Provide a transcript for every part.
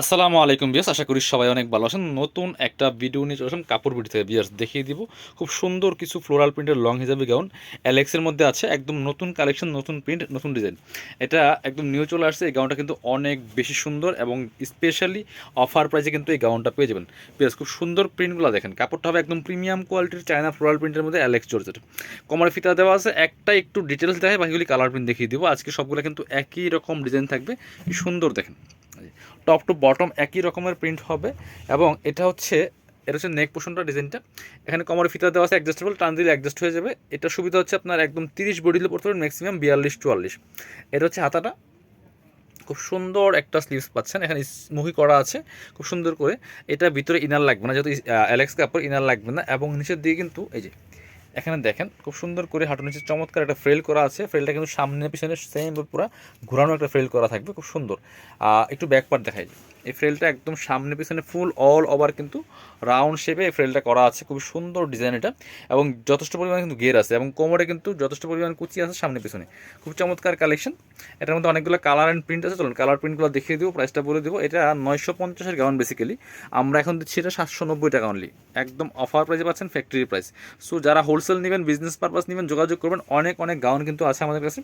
আসসালামু আলাইকুম বিয়াস আশা করি সবাই অনেক ভালো আছেন। নতুন একটা ভিডিও নিয়ে চলে কাপড় বিটি থেকে বিয়াস দেখিয়ে দিব। খুব সুন্দর কিছু ফ্লোরাল প্রিন্টের লং হিসাবে গাউন অ্যালেক্সের মধ্যে আছে একদম নতুন কালেকশন নতুন প্রিন্ট নতুন ডিজাইন এটা একদম নিউ চলে আসছে। এই গাউনটা কিন্তু অনেক বেশি সুন্দর এবং স্পেশালি অফার প্রাইসে কিন্তু এই গাউনটা পেয়ে যাবেন। বিয়াস খুব সুন্দর প্রিন্টগুলো দেখেন। কাপড়টা হবে একদম প্রিমিয়াম কোয়ালিটির চায়না ফ্লোরাল প্রিন্টের মধ্যে অ্যালেক্স জর্জেট কোমরে ফিতা দেওয়া আছে। একটা একটু ডিটেলস দেখে বাকিগুলি কালার প্রিন্ট দেখিয়ে দিব। আজকে সবগুলো কিন্তু একই রকম ডিজাইন থাকবে। সুন্দর দেখেন। টপ টু বটম একই রকমের প্রিন্ট হবে এবং এটা হচ্ছে এটা হচ্ছে নেক পোষণটা ডিজাইনটা এখানে কমরে ফিতা দেওয়া আছে অ্যাডজাস্টেবল টান দিলে অ্যাডজাস্ট হয়ে যাবে। এটা সুবিধা হচ্ছে আপনার একদম তিরিশ বডিলে পড়তে পারেন ম্যাক্সিমাম বিয়াল্লিশ, চুয়াল্লিশ। এটা হচ্ছে হাতাটা। খুব সুন্দর একটা স্লিভস পাচ্ছেন। এখানে মুহি করা আছে, খুব সুন্দর করে। এটা ভিতরে ইনার লাগবে না, যেহেতু অ্যালেক্স কাপড় ইনার লাগবে না। এবং নিচের দিকে কিন্তু, এই যে এখানে দেখেন, খুব সুন্দর করে হাঁটু নিচে চমৎকার একটা ফ্রেল করা আছে। ফ্রেলটা কিন্তু সামনে পিছনে সেম পুরো ঘোরানো একটা ফ্রেল করা থাকবে, খুব সুন্দর। একটু ব্যাক পার্ট দেখাই। এই ফ্রেলটা একদম সামনে পিছনে ফুল অল ওভার কিন্তু রাউন্ড শেপে এই ফ্রেলটা করা আছে। খুব সুন্দর ডিজাইন এটা এবং যথেষ্ট পরিমাণে কিন্তু গের আছে এবং কোমরে কিন্তু যথেষ্ট পরিমাণ কুচি আছে সামনে পিছনে। খুব চমৎকার কালেকশন এটার মধ্যে অনেকগুলো কালার অ্যান্ড প্রিন্ট আছে। চলুন কালার প্রিন্টগুলো দেখিয়ে দেবো প্রাইসটা বলে দেবো। এটা নয়শো পঞ্চাশের গাউন বেসিক্যালি আমরা এখন দিচ্ছি এটা সাতশো নব্বই টাকা অনলি একদম অফার প্রাইসে পাচ্ছেন ফ্যাক্টরি প্রাইস সো যারা হোলসেল নেবেন বিজনেস পারপাস নেবেন, যোগাযোগ করবেন, অনেক অনেক গাউন কিন্তু আছে আমাদের কাছে।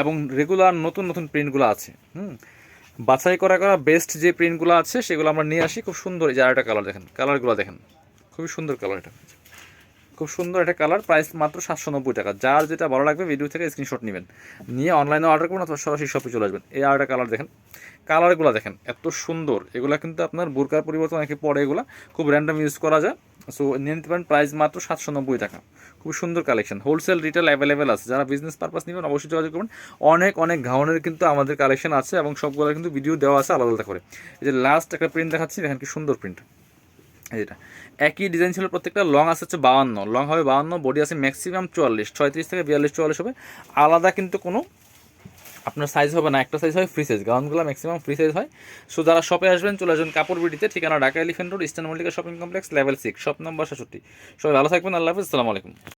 এবং রেগুলার নতুন নতুন প্রিন্টগুলো আছে। হুম? বাছাই করা করা বেস্ট যে প্রিন্টগুলো আছে, সেগুলো আমরা নিয়ে আসি। খুব সুন্দর এই যে কালার দেখেন। কালারগুলো দেখেন। খুবই সুন্দর কালার এটা। খুব সুন্দর একটা কালার প্রাইস মাত্র সাতশো নব্বই টাকা। যার যেটা ভালো লাগবে ভিডিও থেকে স্ক্রিনশট নেবেন। নিয়ে অনলাইনে অর্ডার করুন অথবা সরাসরি শপে চলে আসবেন। এই আরেকটা কালার দেখেন। কালারগুলো দেখেন, এত সুন্দর। এগুলো কিন্তু আপনার বোরকার পরিবর্তন অনেকে পরে এগুলো খুব র্যান্ডম ইউজ করা যায়। সো নিয়ে নিতে পারেন প্রাইস মাত্র সাতশো নব্বই টাকা। খুব সুন্দর কালেকশন হোলসেল রিটেল অ্যাভেলেবেল আছে। যারা বিজনেস পারপাস নেবেন, অবশ্যই যোগাযোগ করবেন। অনেক অনেক ঘাউনের কিন্তু আমাদের কালেকশন আছে এবং সবগুলো কিন্তু ভিডিও দেওয়া আছে আলাদা আলাদা করে। এই যে লাস্ট একটা প্রিন্ট দেখাচ্ছি, দেখেন কি সুন্দর প্রিন্ট এটা একই ডিজাইন ছিল প্রত্যেকটা লং আছে হচ্ছে বাউান্ন। লং হবে বাউান্ন বডি আছে ম্যাক্সিমাম চুয়াল্লিশ, ছয়ত্রিশ থেকে বিয়াল্লিশ, চুয়াল্লিশ হবে। আলাদা কিন্তু কোনো আপনার সাইজ হবে না, একটা সাইজ হয় ফ্রি সাইজ গাউনগুলো ম্যাক্সিমাম ফ্রি সাইজ হয়। সো যারা শপে আসবেন, চলে আসবেন কাপড় বিটিতে ঠিকানা Dhaka Elephant Road, Eastern Mallika shopping complex level six shop number সাতষট্টি সবাই ভালো থাকবেন, আল্লাহ হাফিজ, আসসালামু আলাইকুম।